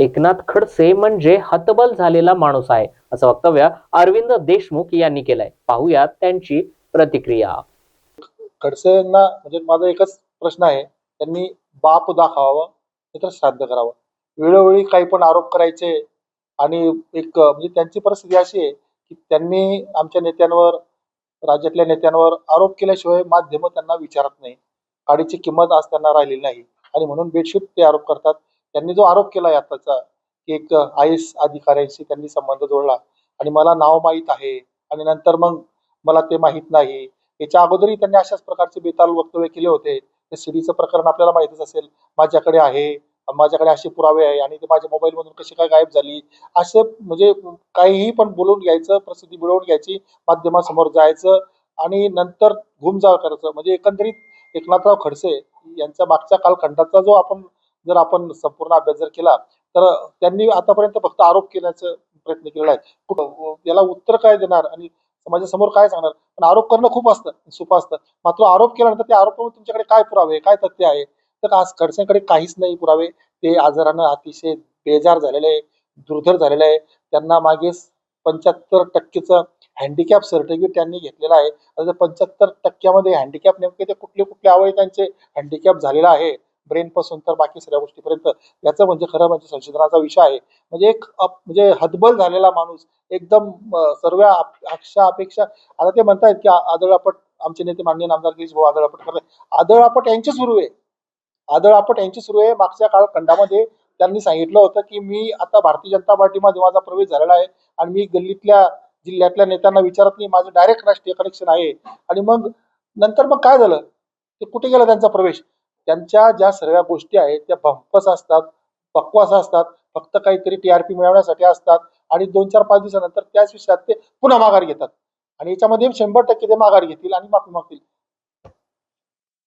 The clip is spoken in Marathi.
एकनाथ खडसे म्हणजे हतबल झालेला माणूस आहे असं वक्तव्य अरविंद देशमुख यांनी केलंय. पाहूयात त्यांची प्रतिक्रिया. खडसेंना म्हणजे माझा एकच प्रश्न आहे त्यांनी बाप दाखवावं तर श्राद्ध करावं. वेळोवेळी काही पण आरोप करायचे आणि एक म्हणजे त्यांची परिस्थिती अशी आहे की त्यांनी आमच्या नेत्यांवर राज्यातल्या नेत्यांवर आरोप केल्याशिवाय माध्यम त्यांना विचारत नाही. गाडीची किंमत आज त्यांना राहिलेली नाही. आणि म्हणून बेडशीट ते आरोप करतात. त्यांनी जो आरोप केला आताचा की एक आय एस अधिकाऱ्यांशी त्यांनी संबंध जोडला आणि मला नाव माहीत आहे आणि नंतर मग मला ते माहीत नाही. याच्या अगोदरही त्यांनी अशाच प्रकारचे बेताल वक्तव्य केले होते. ते सीडीचं प्रकरण आपल्याला माहितच असेल माझ्याकडे आहे माझ्याकडे असे पुरावे आहे आणि ते माझ्या मोबाईल मधून कशी काय गायब झाली? असं म्हणजे काहीही पण बोलून घ्यायचं प्रसिद्धी मिळवून घ्यायची माध्यमासमोर जायचं आणि नंतर घुमजाव करायचं. म्हणजे एकंदरीत एकनाथराव खडसे यांचा मागच्या कालखंडाचा जो आपण जर आपण संपूर्ण अभ्यास जर केला तर त्यांनी आतापर्यंत फक्त आरोप केल्याचा प्रयत्न केलेला आहे. याला उत्तर काय देणार आणि समाजासमोर काय सांगणार? पण आरोप करणं खूप असतं सोपं असतं. मात्र आरोप केल्यानंतर त्या आरोपामध्ये तुमच्याकडे काय पुरावे काय तथ्य आहे? तर आज खडसेंकडे काहीच नाही पुरावे? ते आजारानं अतिशय बेजार झालेले आहे दुर्धर झालेले आहे. त्यांना मागे पंच्याहत्तर टक्केचं हँडिकॅप सर्टिफिकेट त्यांनी घेतलेलं आहे. पंच्याहत्तर टक्क्यामध्ये हँडिकॅप नेमके ते कुठले कुठले अवय त्यांचे हँडिकॅप झालेला आहे? ब्रेनपासून तर बाकी सगळ्या गोष्टीपर्यंत. याचं म्हणजे खरं म्हणजे संशोधनाचा विषय आहे. म्हणजे एक म्हणजे हतबल झालेला माणूस एकदम सर्व आप- आशा अपेक्षा आता ते म्हणतायत की आदळापट आमचे नेते माननीय नामदार गिरीश भाऊ आदळापट करतात. आदळापट यांची सुरू आहे. आदळापट यांची सुरू आहे. मागच्या काळ खंडामध्ये त्यांनी सांगितलं होतं की मी आता भारतीय जनता पार्टीमध्ये माझा प्रवेश झालेला आहे आणि मी गल्लीतल्या जिल्ह्यातल्या नेत्यांना विचारत नाही. माझं डायरेक्ट राष्ट्रीय कनेक्शन आहे. आणि मग नंतर मग काय झालं? ते कुठे गेला त्यांचा प्रवेश? त्यांच्या ज्या सर्व गोष्टी आहेत त्या भंपस असतात बकवास असतात फक्त काहीतरी टीआरपी मिळवण्यासाठी असतात आणि दोन चार पाच दिवसानंतर त्याच विषयात ते पुन्हा माघार घेतात. आणि याच्यामध्ये शंभर टक्के ते माघार घेतील आणि माफी मागतील.